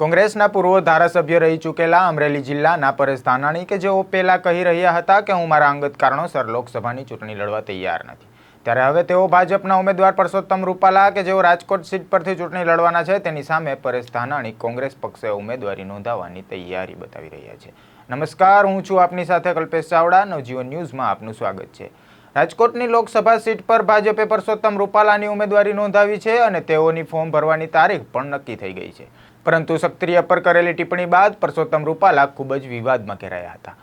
કોંગ્રેસના પૂર્વ ધારાસભ્ય રહી ચૂકેલા અમરેલી જિલ્લાના પરેશ ધાનાણી કે જેઓ પહેલાં કહી રહ્યા હતા કે હું મારા અંગત કારણોસર લોકસભાની ચૂંટણી લડવા તૈયાર નથી. ત્યારે હવે તેઓ ભાજપના ઉમેદવાર પરસોત્તમ રૂપાલા કે જેઓ રાજકોટ સીટ પરથી ચૂંટણી લડવાના છે, તેની સામે પરેશ ધાનાણી કોંગ્રેસ પક્ષે ઉમેદવારી નોંધાવવાની તૈયારી બતાવી રહ્યા છે. નમસ્કાર, હું છું આપની સાથે કલ્પેશ ચાવડા. નવજીવન ન્યૂઝમાં આપનું સ્વાગત છે. રાજકોટની લોકસભા સીટ પર ભાજપે પરસોત્તમ રૂપાલાની ઉમેદવારી નોંધાવી છે અને તેઓની ફોર્મ ભરવાની તારીખ પણ નક્કી થઈ ગઈ છે. પરંતુ સક્રિય પર કરેલી ટિપ્પણી બાદ પરસોત્તમ રૂપાલા ખૂબ જ વિવાદમાં ઘેરાયા હતા.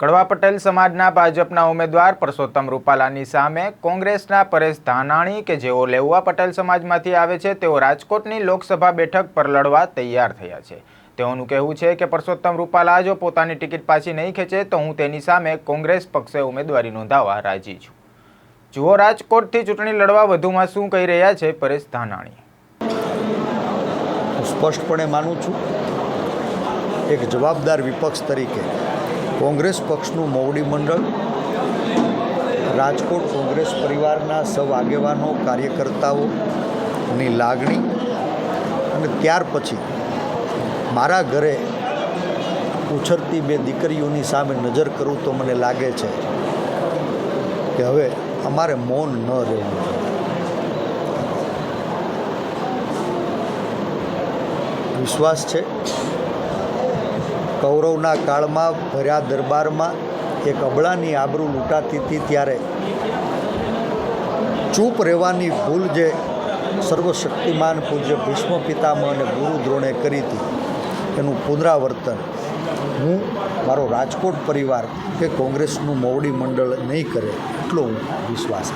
કડવા પટેલ સમાજના ભાજપના ઉમેદવાર પરસોત્તમ રૂપાલાની સામે કોંગ્રેસના પરેશ ધાનાણી કે જેઓ લેઉવા પટેલ સમાજમાંથી આવે છે, તેઓ રાજકોટની લોકસભા બેઠક પર લડવા તૈયાર થયા છે. તેઓનું કહેવું છે કે પરસોત્તમ રૂપાલા જો પોતાની ટિકિટ પાછી નહીં ખેંચે, તો હું તેની સામે કોંગ્રેસ પક્ષે ઉમેદવારી નોંધાવવા રાજી છું. જુઓ રાજકોટથી ચૂંટણી લડવા વધુમાં શું કહી રહ્યા છે પરેશ ધાનાણી. હું સ્પષ્ટપણે માનું છું, એક જવાબદાર વિપક્ષ તરીકે કોંગ્રેસ પક્ષનું મોવડી મંડળ, રાજકોટ કોંગ્રેસ પરિવારના સૌ આગેવાનો, કાર્યકર્તાઓની લાગણી અને ત્યાર પછી મારા ઘરે ઉછરતી બે દીકરીઓની સામે નજર કરું તો મને લાગે છે કે હવે અમારે મૌન ન રહેવું વિશ્વાસ છે? કૌરવના કાળમાં, ભર્યા દરબારમાં એક અબળાની આબરૂ લૂંટાતી હતી ત્યારે ચૂપ રહેવાની ભૂલ જે સર્વશક્તિમાન પૂજ્ય ભીષ્મ પિતામહ અને ગુરુ દ્રોણે કરી હતી. એનું પુનરાવર્તન હું, મારો રાજકોટ પરિવાર કે કોંગ્રેસનું મોવડી મંડળ નહીં કરે, એટલો હું વિશ્વાસ.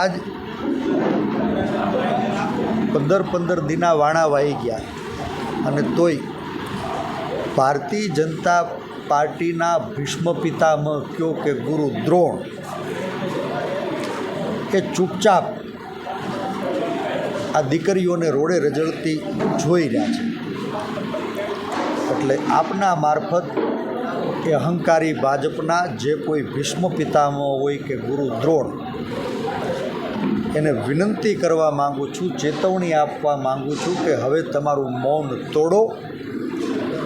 આજ પંદર પંદર દિના વાણા વાઈ ગયા અને તોય ભારતીય જનતા પાર્ટીના ભીષ્મ પિતામહ કયો કે ગુરુ દ્રોણ એ ચૂપચાપ આ દીકરીઓને રોડે રજડતી જોઈ રહ્યા છે. એટલે આપના મારફત કે અહંકારી ભાજપના જે કોઈ ભીષ્મ પિતામહ હોય કે ગુરુ દ્રોણ, એને વિનંતી કરવા માગું છું, ચેતવણી આપવા માગું છું કે હવે તમારું મૌન તોડો.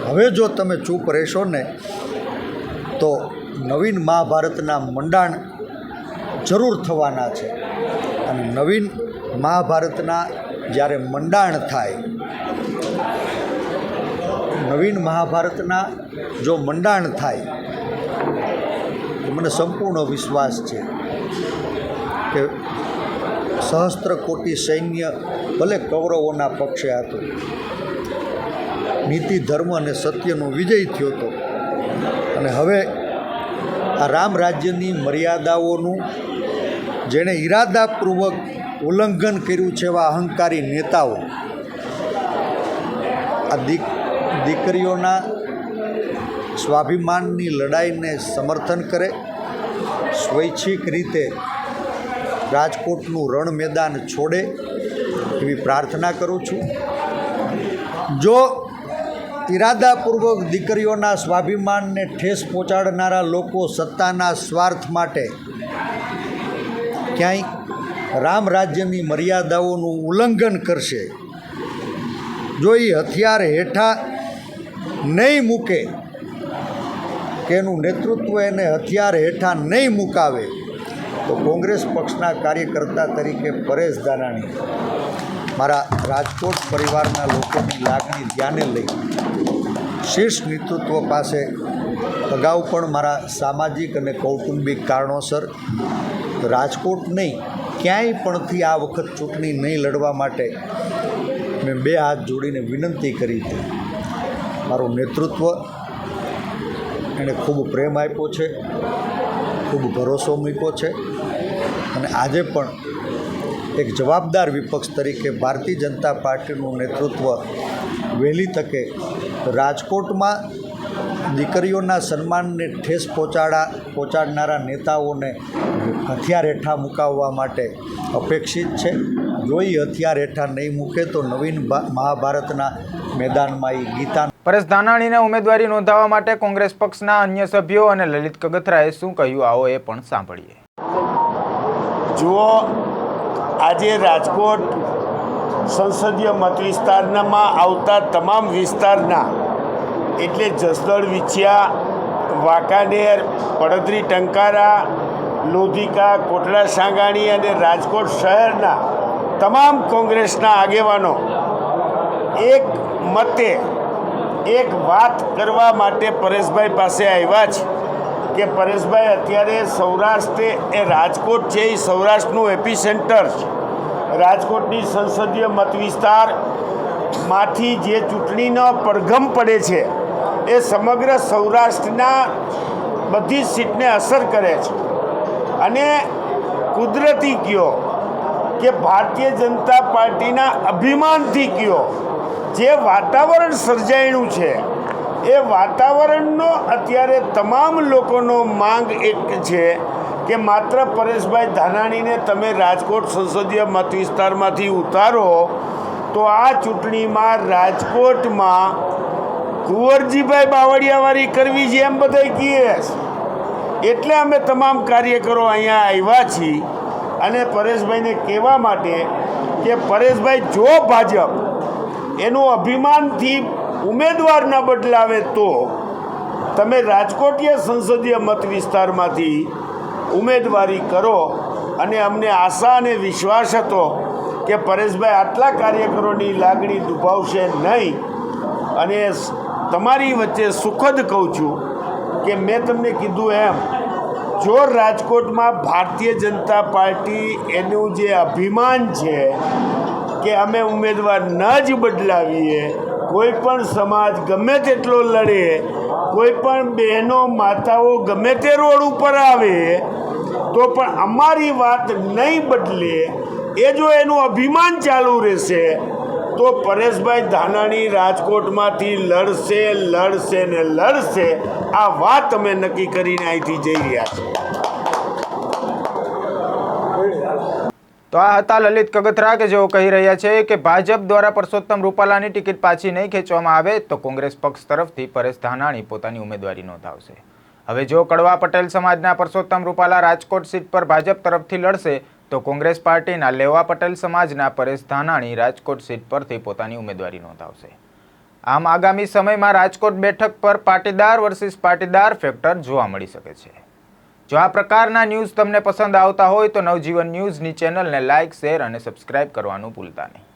હવે જો તમે ચૂપ રહેશો ને, તો નવીન મહાભારતના મંડાણ જરૂર થવાના છે. અને નવીન મહાભારતના જ્યારે મંડાણ થાય, નવીન મહાભારતના જો મંડાણ થાય, તો મને સંપૂર્ણ વિશ્વાસ છે કે સહસ્ત્ર કોટી સૈન્ય ભલે કૌરવોના પક્ષે હતું, નીતિ, ધર્મ અને સત્યનો વિજય થયો હતો. અને હવે આ રામ રાજ્યની મર્યાદાઓનું જેણે ઈરાદાપૂર્વક ઉલ્લંઘન કર્યું છે એવા અહંકારી નેતાઓ. આ દીક, દીકરીઓના સ્વાભિમાનની લડાઈને સમર્થન કરે. સ્વૈચ્છિક રીતે રાજકોટનું રણ મેદાન છોડે એવી પ્રાર્થના કરું છું. જો ઇરાદાપૂર્વક દીકરીઓના સ્વાભિમાનને ઠેસ પહોંચાડનારા લોકો સત્તાના સ્વાર્થ માટે ક્યાંય રામ રાજ્યની મર્યાદાઓનું ઉલ્લંઘન કરશે. જો એ હથિયાર હેઠા નહીં મૂકે, કે એનું નેતૃત્વ એને હથિયાર હેઠા નહીં મુકાવે, તો કોંગ્રેસ પક્ષના કાર્યકર્તા તરીકે પરેશ દાનાણી મારા રાજકોટ પરિવારના લોકોની લાગણી ધ્યાને લઈ શીર્ષ નેતૃત્વ પાસે અગાઉ પણ મારા સામાજિક અને કૌટુંબિક કારણોસર રાજકોટ નહીં ક્યાંય પણથી આ વખત ચૂંટણી નહીં લડવા માટે મેં બે હાથ જોડીને વિનંતી કરી હતી મારું નેતૃત્વ એણે ખૂબ પ્રેમ આપ્યો છે, ખૂબ ભરોસો મૂક્યો છે અને આજે પણ એક જવાબદાર વિપક્ષ તરીકે ભારતીય જનતા પાર્ટીનું નેતૃત્વ વહેલી તકે રાજકોટમાં દીકરીઓના સન્માનને ઠેસ પહોંચાડા પહોંચાડનારા નેતાઓને હથિયાર હેઠા મુકાવવા માટે અપેક્ષિત છે. જો એ હથિયાર હેઠા નહીં મૂકે તો નવીન ભા- મહાભારતના મેદાનમાં એ ગીતા પરેશ ધાનાણીને ઉમેદવારી નોંધાવવા માટે કોંગ્રેસ પક્ષના અન્ય સભ્યો અને લલિત કગથરાએ શું કહ્યું આવો એ પણ સાંભળીએ. જુઓ આજે રાજકોટ સંસદીય મત વિસ્તારમાં આવતા તમામ વિસ્તારના એટલે જસદણ, વિછિયા, વાંકાનેર, પડદરી, ટંકારા, લોધિકા, કોટડા, સાંગાણી અને રાજકોટ શહેરના તમામ કોંગ્રેસના આગેવાનો એક મતે એક વાત કરવા માટે પરેશભાઈ પાસે આવ્યા છે કે પરેશભાઈ અત્યારે સૌરાષ્ટ્ર એ રાજકોટ છે, એ સૌરાષ્ટ્રનું એપી સેન્ટર છે. રાજકોટની સંસદીય મત વિસ્તારમાંથી જે ચૂંટણીનો પડઘમ પડે છે એ સમગ્ર સૌરાષ્ટ્રના બધી જ સીટને અસર કરે છે. અને કુદરતી કયો કે ભારતીય જનતા પાર્ટીના અભિમાનથી કયો જે વાતાવરણ સર્જાયેલું છે, એ વાતાવરણનો અત્યારે તમામ લોકોનો માંગ એક છે કે માત્ર પરેશભાઈ ધાનાણીને તમે રાજકોટ સંસદીય મત વિસ્તારમાંથી ઉતારો, તો આ ચૂંટણીમાં રાજકોટમાં કુંવરજીભાઈ બાવળિયાવાળી કરવી છે એમ બધા કહીએ એટલે અમે તમામ કાર્યકરો અહીંયા આવ્યા છીએ અને પરેશભાઈને કહેવા માટે કે પરેશભાઈ, જો ભાજપ એનું અભિમાનથી ઉમેદવાર ન બદલાવે તો તમે રાજકોટીય સંસદીય મત વિસ્તારમાંથી ઉમેદવારી કરો અને અમને આશા અને વિશ્વાસ હતો કે પરેશભાઈ આટલા કાર્યકરોની લાગણી દુભાવશે નહીં. અને તમારી વચ્ચે સુખદ કહું છું કે મેં તમને કીધું એમ, જો રાજકોટમાં ભારતીય જનતા પાર્ટી એનું જે અભિમાન છે કે અમે ઉમેદવાર ન જ બદલાવીએ, કોઈ પણ સમાજ ગમે તેટલો લડે, કોઈ પણ બહેનો માતાઓ ગમે તે રોડ ઉપર આવે, તો પણ અમારી વાત નહીં બદલે, એ જો એનું અભિમાન ચાલુ રહેશે તો પરેશભાઈ ધાનાણી રાજકોટમાંથી લડશે લડશે ને લડશે. આ વાત અમે નક્કી કરીને અહીંથી જઈ રહ્યા છીએ. તો આ હતા લલિત કગથરા કે જેઓ કહી રહ્યા છે કે ભાજપ દ્વારા પરસોત્તમ રૂપાલાની ટિકિટ પાછી નહીં ખેંચવામાં આવે તો કોંગ્રેસ પક્ષ તરફથી પરેશ ધાનાણી પોતાની ઉમેદવારી નોંધાવશે. હવે જો કડવા પટેલ સમાજના પરસોત્તમ રૂપાલા રાજકોટ સીટ પર ભાજપ તરફથી લડશે તો કોંગ્રેસ પાર્ટીના લેવા પટેલ સમાજના પરેશ ધાનાણી રાજકોટ સીટ પરથી પોતાની ઉમેદવારી નોંધાવશે. આમ આગામી સમયમાં રાજકોટ બેઠક પર પાટીદાર વર્સિસ પાટીદાર ફેક્ટર જોવા મળી શકે છે. જો આ પ્રકારના ન્યૂઝ તમને પસંદ આવતા હોય તો નવજીવન ન્યૂઝની ચેનલને લાઇક શેર અને સબસ્ક્રાઇબ કરવાનું ભૂલતા નહીં.